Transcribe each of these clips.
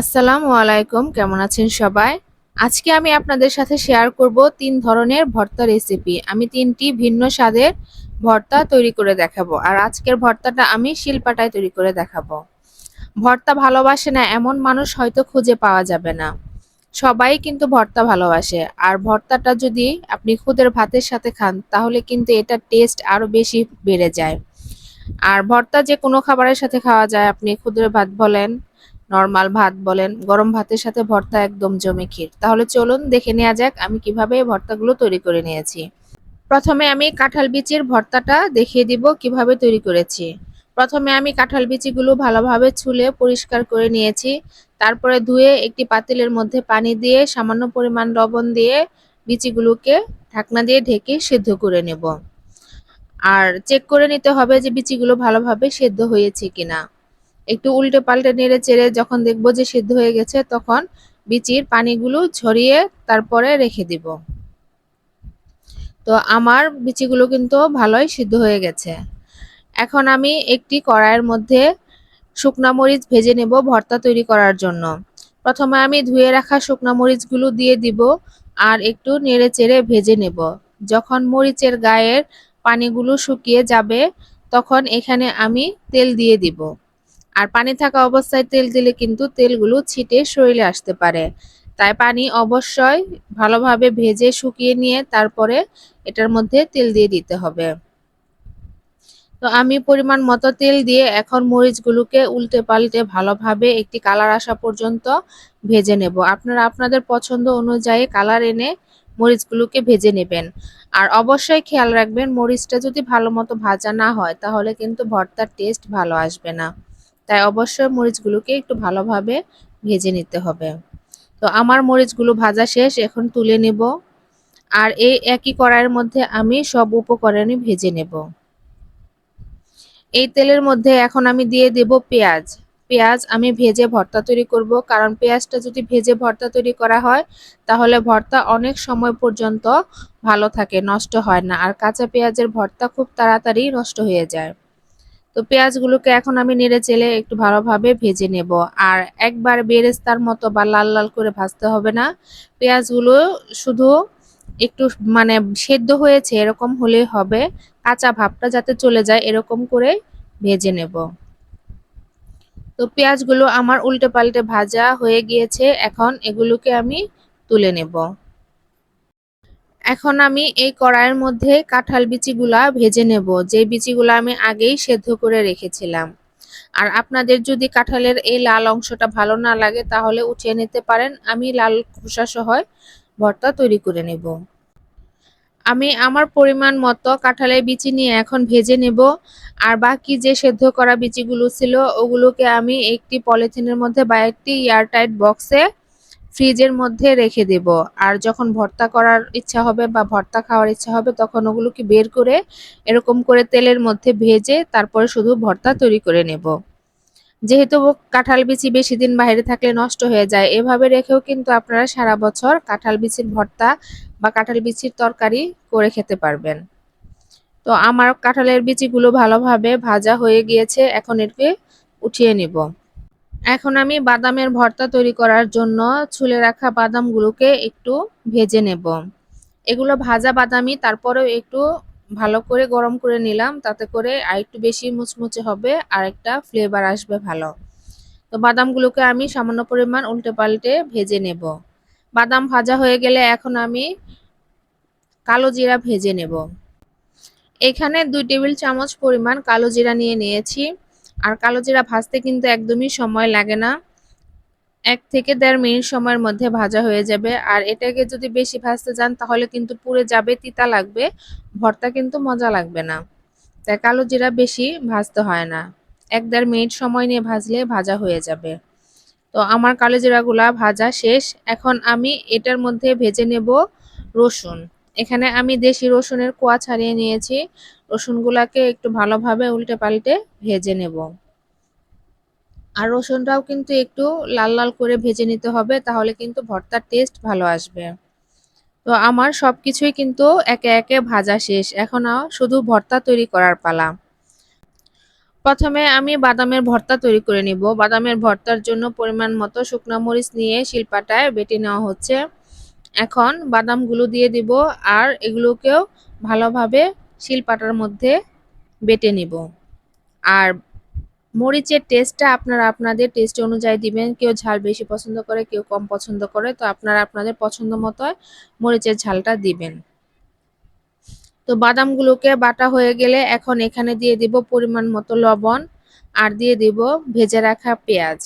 আসসালামু আলাইকুম, কেমন আছেন সবাই? আজকে আমি আপনাদের সাথে শেয়ার করব তিন ধরনের ভর্তা রেসিপি আমি তিনটি ভিন্ন স্বাদের ভর্তা তৈরি করে দেখাবো, আর আজকের ভর্তাটা আমি শিলপাটায় তৈরি করে দেখাবো। ভর্তা ভালোবাসে না, এমন মানুষ হয়তো খুঁজে পাওয়া যাবে না। সবাই কিন্তু ভর্তা ভালোবাসে, আর ভর্তাটা যদি আপনি খুদের ভাতের সাথে খান, তাহলে কিন্তু এটার টেস্ট আরও বেশি বেড়ে যায়। আর ভর্তা যে কোনো খাবারের সাথে খাওয়া যায়, আপনি খুদের ভাত বলেন নর্মাল ভাত বলেন, গরম ভাতের সাথে ভর্তা একদম জমে ক্ষীর। তাহলে চলুন দেখে নেওয়া যাক আমি কীভাবে এই ভর্তাগুলো তৈরি করে নিয়েছি। প্রথমে আমি কাঁঠাল বিচির ভর্তাটা দেখিয়ে দিব কীভাবে তৈরি করেছি। প্রথমে আমি কাঁঠাল বিচিগুলো ভালোভাবে ছুলে পরিষ্কার করে নিয়েছি। তারপরে ধুয়ে একটি পাতিলের মধ্যে পানি দিয়ে সামান্য পরিমাণ লবণ দিয়ে বিচিগুলোকে ঢাকনা দিয়ে ঢেকে সেদ্ধ করে নেব। আর চেক করে নিতে হবে যে বিচিগুলো ভালোভাবে সেদ্ধ হয়েছে কিনা। একটু উল্টে পাল্টে নেড়ে চেড়ে যখন দেখব যে সিদ্ধ হয়ে গেছে, তখন বিচির পানিগুলো ঝরিয়ে তারপরে রেখে দিব। তো আমার বিচিগুলো কিন্তু ভালোই সিদ্ধ হয়ে গেছে। এখন আমি একটি কড়াইয়ের মধ্যে শুকনা মরিচ ভেজে নেব ভর্তা তৈরি করার জন্য। প্রথমে আমি ধুয়ে রাখা শুকনা মরিচগুলো দিয়ে দিব আর একটু নেড়ে চেড়ে ভেজে নেব। যখন মরিচের গায়ের পানিগুলো শুকিয়ে যাবে, তখন এখানে আমি তেল দিয়ে দিব। আর পানি থাকা অবস্থায় তেল দিলে কিন্তু তেলগুলো ছিটে শরীরে আসতে পারে। তাই পানি অবশ্যই ভালোভাবে ভেজে শুকিয়ে নিয়ে তারপরে এটার মধ্যে তেল দিয়ে দিতে হবে। তো আমি পরিমাণ মতো তেল দিয়ে এখন মরিচগুলোকে উল্টে পাল্টে ভালোভাবে একটি কালার আসা পর্যন্ত ভেজে নেব। আপনারা আপনাদের পছন্দ অনুযায়ী কালার এনে মরিচগুলোকে ভেজে নেবেন। আর অবশ্যই খেয়াল রাখবেন, মরিচটা যদি ভালো মতো ভাজা না হয় তাহলে কিন্তু ভর্তার টেস্ট ভালো আসবে না। তাই অবশ্যই মরিচগুলোকে একটু ভালোভাবে ভেজে নিতে হবে। তো আমার মরিচগুলো ভাজা শেষ, এখন তুলে নেব। আর এই একই কড়াইয়ের মধ্যে আমি সব উপকরণই ভেজে নেব। এই তেলের মধ্যে এখন আমি দিয়ে দেব পেঁয়াজ। পেঁয়াজ আমি ভেজে ভর্তা তৈরি করব, কারণ পেঁয়াজটা যদি ভেজে ভর্তা তৈরি করা হয়, তাহলে ভর্তা অনেক সময় পর্যন্ত ভালো থাকে, নষ্ট হয় না। আর কাঁচা পেঁয়াজের ভর্তা খুব তাড়াতাড়ি নষ্ট হয়ে যায়। তো পেঁয়াজগুলোকে এখন আমি নেড়ে চেলে একটু ভালোভাবে ভেজে নেব। আর একবার বেরেস্তার মতো বা লাল লাল করে ভাজতে হবে না। পেঁয়াজগুলো শুধু একটু মানে সেদ্ধ হয়েছে এরকম হলে হবে। কাঁচা ভাবটা যাতে চলে যায় এরকম করে ভেজে নেব। তো পেঁয়াজগুলো আমার উল্টে পাল্টে ভাজা হয়ে গিয়েছে। এখন এগুলোকে আমি তুলে নেব। এখন আমি এই কড়াইয়ের মধ্যে কাঁঠাল বিচিগুলা ভেজে নেব। যে বিচিগুলা আমি আগেই সেদ্ধ করে রেখেছিলাম। আর আপনাদের যদি কাঁঠালের এই লাল অংশটা ভালো না লাগে, তাহলে উঠিয়ে নিতে পারেন। আমি লাল খোসা সহ ভর্তা তৈরি করে নেব। আমি আমার পরিমাণ মতো কাঁঠালের বিচি নিয়ে এখন ভেজে নেব। আর বাকি যে সেদ্ধ করা বিচিগুলো ছিল, ওগুলোকে আমি একটি পলিথিনের মধ্যে বা একটি এয়ারটাইট বক্সে ফ্রিজের মধ্যে রেখে দেব। আর যখন ভর্তা করার ইচ্ছা হবে বা ভর্তা খাওয়ার ইচ্ছা হবে, তখন ওগুলোকে বের করে এরকম করে তেলের মধ্যে ভেজে তারপরে শুধু ভর্তা তৈরি করে নেব। যেহেতু কাঁঠাল বিচি বেশি দিন বাইরে থাকলে নষ্ট হয়ে যায়, এভাবে রেখেও কিন্তু আপনারা সারা বছর কাঁঠাল বিচির ভর্তা বা কাঁঠাল বিচির তরকারি করে খেতে পারবেন। তো আমার কাঁঠালের বিচিগুলো ভালোভাবে ভাজা হয়ে গিয়েছে, এখন এটাকে উঠিয়ে নিব। এখন আমি বাদামের ভর্তা তৈরি করার জন্য ছুলে রাখা বাদামগুলোকে একটু ভেজে নেব। এগুলো ভাজা বাদামি, তারপরেও একটু ভালো করে গরম করে নিলাম, তাতে করে আর একটু বেশি মুচমুচে হবে, আর একটা ফ্লেভার আসবে ভালো। তো বাদামগুলোকে আমি সামান্য পরিমাণ উল্টে পাল্টে ভেজে নেব। বাদাম ভাজা হয়ে গেলে এখন আমি কালো জিরা ভেজে নেব। এখানে দুই টেবিল চামচ পরিমাণ কালো জিরা নিয়ে নিয়েছি। আর কালো জিরা ভাজতে কিন্তু একদমই সময় লাগে না। এক থেকে দেড় মিনিট সময়ের মধ্যে ভাজা হয়ে যাবে। আর এটাকে যদি বেশি ভাজতে যান, তাহলে কিন্তু পুড়ে যাবে, তিতা লাগবে, ভর্তা কিন্তু মজা লাগবে না। তাই কালো জিরা বেশি ভাজতে হয় না। এক দেড় মিনিট সময় নিয়ে ভাজলে ভাজা হয়ে যাবে। তো আমার কালো জিরাগুলা ভাজা শেষ। এখন আমি এটার মধ্যে ভেজে নেব রসুন। এখানে আমি দেশি রসুনের কোয়া ছাড়িয়ে নিয়েছি। রসুনগুলাকে একটু ভালোভাবে উল্টে পাল্টে ভেজে নেব। আর রসুনটাও কিন্তু একটু লাল লাল করে ভেজে নিতে হবে, তাহলে কিন্তু ভর্তার টেস্ট ভালো আসবে। তো আমার সব কিছুই কিন্তু একে একে ভাজা শেষ। এখন শুধু ভর্তা তৈরি করার পালা। প্রথমে আমি বাদামের ভর্তা তৈরি করে নিব। বাদামের ভর্তার জন্য পরিমাণ মতো শুকনো মরিচ নিয়ে শিলপাটায় বেটে নেওয়া হচ্ছে। এখন বাদামগুলো দিয়ে দিব আর এগুলোকেও ভালোভাবে শিলপাটার মধ্যে বেটে নিব। আর মরিচের টেস্টটা আপনারা আপনাদের টেস্ট অনুযায়ী দিবেন। কেউ ঝাল বেশি পছন্দ করে, কেউ কম পছন্দ করে, তো আপনারা আপনাদের পছন্দ মতো মরিচের ঝালটা দিবেন। তো বাদামগুলোকে বাটা হয়ে গেলে এখন এখানে দিয়ে দিব পরিমাণ মতো লবণ আর দিয়ে দিব ভেজে রাখা পেঁয়াজ।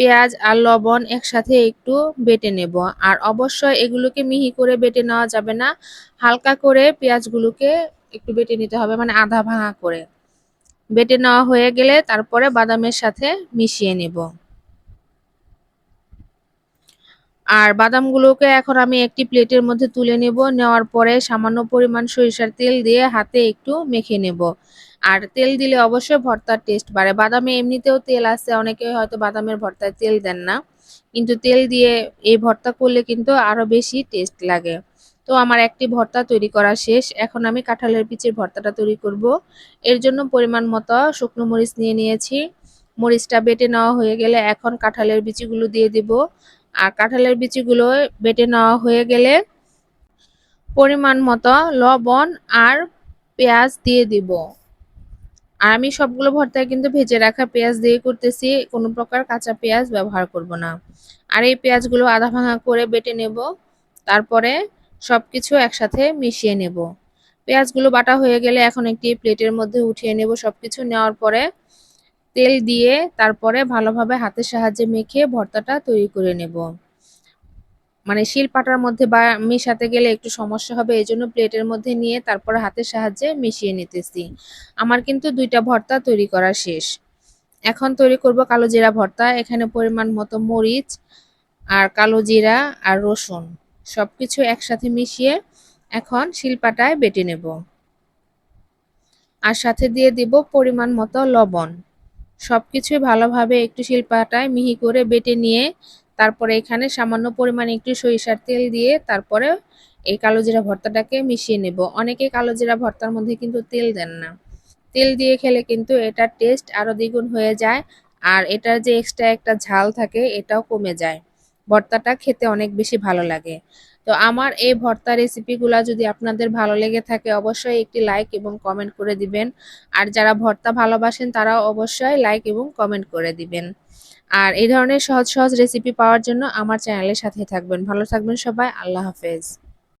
পেঁয়াজ আর লবণ একসাথে একটু বেটে নেব। আর অবশ্যই এগুলোকে মিহি করে বেটে নেওয়া যাবে না। হালকা করে পেঁয়াজগুলোকে একটু বেটে নিতে হবে মানে আধা ভাঙা করে। বেটে নেওয়া হয়ে গেলে তারপরে বাদামের সাথে মিশিয়ে নেব। আর বাদামগুলোকে এখন আমি একটি প্লেটের মধ্যে তুলে নেব। নেওয়ার পরে সামান্য পরিমাণ সরিষার তেল দিয়ে হাতে একটু মেখে নেব। আর তেল দিলে অবশ্যই ভর্তার টেস্ট বাড়ে। বাদামে এমনিতেও তেল আছে, অনেকে হয়তো বাদামের ভর্তায় তেল দেন না। কিন্তু তেল দিয়ে এই ভর্তা করলে কিন্তু আরও বেশি টেস্ট লাগে। তো আমার একটি ভর্তা তৈরি করা শেষ। এখন আমি কাঁঠালের পিচের ভর্তাটা তৈরি করব। এর জন্য পরিমাণ মতো শুকনো মরিচ নিয়ে নিয়েছি। মরিচটা বেটে নেওয়া হয়ে গেলে এখন কাঁঠালের বিচিগুলো দিয়ে দিব। আর কাঁঠালের বিচিগুলো বেটে নেওয়া হয়ে গেলে পরিমাণ মতো লবণ আর পেঁয়াজ দিয়ে দিব। আর আমি সবগুলো ভর্তায় কিন্তু ভেজে রাখা পেঁয়াজ দিয়ে করতেছি, কোনো প্রকার কাঁচা পেঁয়াজ ব্যবহার করব না। আর এই পেঁয়াজগুলো আধা ভাঙা করে বেটে নেব, তারপরে সব কিছু একসাথে মিশিয়ে নেব। পেঁয়াজগুলো বাটা হয়ে গেলে এখন একটি প্লেটের মধ্যে উঠিয়ে নেব সব কিছু নেওয়ার পরে তেল দিয়ে তারপরে ভালোভাবে হাতের সাহায্যে মেখে ভর্তাটা তৈরি করে নেব। মানে শিল পাটার মধ্যে বা মেশাতে গেলে একটু সমস্যা হবে, এই জন্য প্লেটের মধ্যে নিয়ে তারপরে হাতের সাহায্যে মিশিয়ে নিতেছি। আমার কিন্তু দুইটা ভর্তা তৈরি করা শেষ। এখন তৈরি করব কালো জিরা ভর্তা, এখানে পরিমাণ মতো মরিচ আর কালো জিরা আর রসুন। সব কিছু একসাথে মিশিয়ে এখন শিলপাটায় বেটে নেব। আর সাথে দিয়ে দিব পরিমাণ মতো লবণ। সব কিছুই ভালোভাবে একটু শিলপাটায় মিহি করে বেটে নিয়ে তারপরে এখানে সামান্য পরিমাণে একটু সরিষার তেল দিয়ে তারপরে এই কালো জিরা ভর্তাটাকে মিশিয়ে নেব। অনেকে কালো জিরা ভর্তার মধ্যে কিন্তু তেল দেন না। তেল দিয়ে খেলে কিন্তু এটার টেস্ট আরও দ্বিগুণ হয়ে যায় আর এটার যে এক্সট্রা একটা ঝাল থাকে এটাও কমে যায়। ভর্তাটা খেতে অনেক বেশি ভালো লাগে। তো আমার এই ভর্তা রেসিপিগুলো যদি আপনাদের ভালো লেগে থাকে, অবশ্যই একটি লাইক এবং কমেন্ট করে দিবেন। আর যারা ভর্তা ভালোবাসেন, তারাও অবশ্যই লাইক এবং কমেন্ট করে দিবেন। আর এই ধরনের সহজ সহজ রেসিপি পাওয়ার জন্য আমার চ্যানেলের সাথে থাকবেন। ভালো থাকবেন সবাই, আল্লাহ হাফেজ।